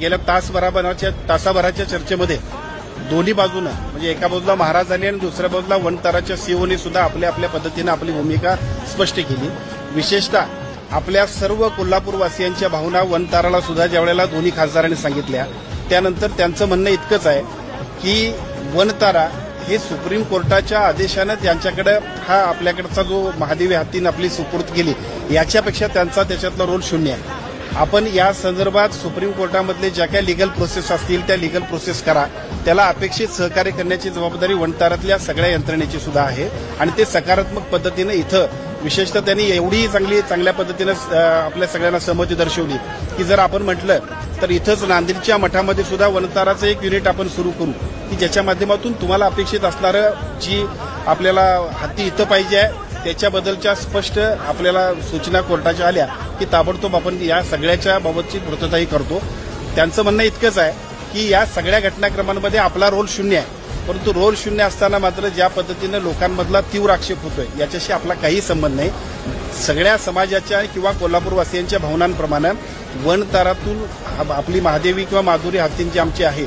गेल्या तासभराच्या तासाभराच्या चर्चेमध्ये दोन्ही बाजूनं म्हणजे एका बाजूला महाराजांनी आणि दुसऱ्या बाजूला वनताराच्या सीओनी सुद्धा आपल्या आपल्या पद्धतीनं आपली भूमिका स्पष्ट केली. विशेषतः आपल्या सर्व कोल्हापूरवासियांच्या भावना वनताराला सुद्धा ज्यावेळेला दोन्ही खासदारांनी सांगितल्या त्यानंतर त्यांचं म्हणणं इतकंच आहे की वनतारा हे सुप्रीम कोर्टाच्या आदेशानं त्यांच्याकडे हा आपल्याकडचा जो महादेवी हत्तीनं आपली सुपूर्द केली याच्यापेक्षा त्यांचा त्याच्यातला रोल शून्य आहे. आपण या संदर्भात सुप्रीम कोर्टामधले ज्या काही लिगल प्रोसेस असतील त्या लिगल प्रोसेस करा. त्याला अपेक्षित सहकार्य करण्याची जबाबदारी वणतारातल्या सगळ्या यंत्रणेची सुद्धा आहे. आणि ते सकारात्मक पद्धतीनं इथं विशेषतः त्यांनी एवढी चांगली चांगल्या पद्धतीनं आपल्या सगळ्यांना सहमती दर्शवली. की जर आपण म्हटलं तर इथंच नांदेडच्या मठामध्ये सुद्धा वनताराचं एक युनिट आपण सुरू करू. की ज्याच्या माध्यमातून तुम्हाला अपेक्षित असणारं जी आपल्याला हत्ती इथं पाहिजे आहे त्याच्याबद्दलच्या स्पष्ट आपल्याला सूचना कोर्टाच्या आल्या की ताबडतोब आपण या सगळ्याच्या बाबतची पूर्तताही करतो. त्यांचं म्हणणं इतकंच आहे की या सगळ्या घटनाक्रमांमध्ये आपला रोल शून्य आहे. परंतु रोल शून्य असताना मात्र ज्या पद्धतीनं लोकांमधला तीव्र आक्षेप होतोय याच्याशी आपला काही संबंध नाही. सगळ्या समाजाच्या किंवा कोल्हापूरवासियांच्या भावनांप्रमाणे वनतारातून आपली महादेवी किंवा माधुरी हत्तींची आमची आहे.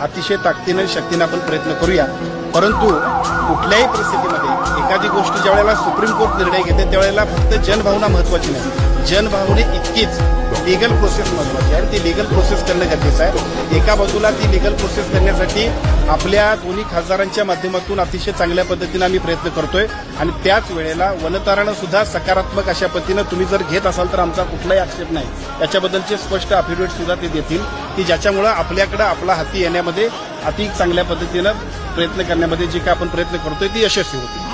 अतिशय ताकदीनं शक्तीनं आपण प्रयत्न करूया. परंतु कुठल्याही परिस्थितीमध्ये एखादी गोष्ट ज्यावेळेला सुप्रीम कोर्ट निर्णय घेते त्यावेळेला फक्त जनभावना महत्वाची नाही. जनभावने इतकीच लिगल प्रोसेस महत्वाची आहे. आणि ती लिगल प्रोसेस करणं गरजेचं आहे. एका बाजूला ती लिगल प्रोसेस करण्यासाठी आपल्या दोन्ही खासदारांच्या माध्यमातून अतिशय चांगल्या पद्धतीनं आम्ही प्रयत्न करतोय. आणि त्याच वेळेला वनतारणं सुद्धा सकारात्मक अशा पद्धतीनं तुम्ही जर घेत असाल तर आमचा कुठलाही आक्षेप नाही. त्याच्याबद्दलचे स्पष्ट अफिडेविट सुद्धा ते देतील. की ज्याच्यामुळं आपल्याकडे आपला हाती येण्यामध्ये अति चांगल्या पद्धतीनं प्रयत्न करण्यामध्ये जे काय आपण प्रयत्न करतोय ती यशस्वी होती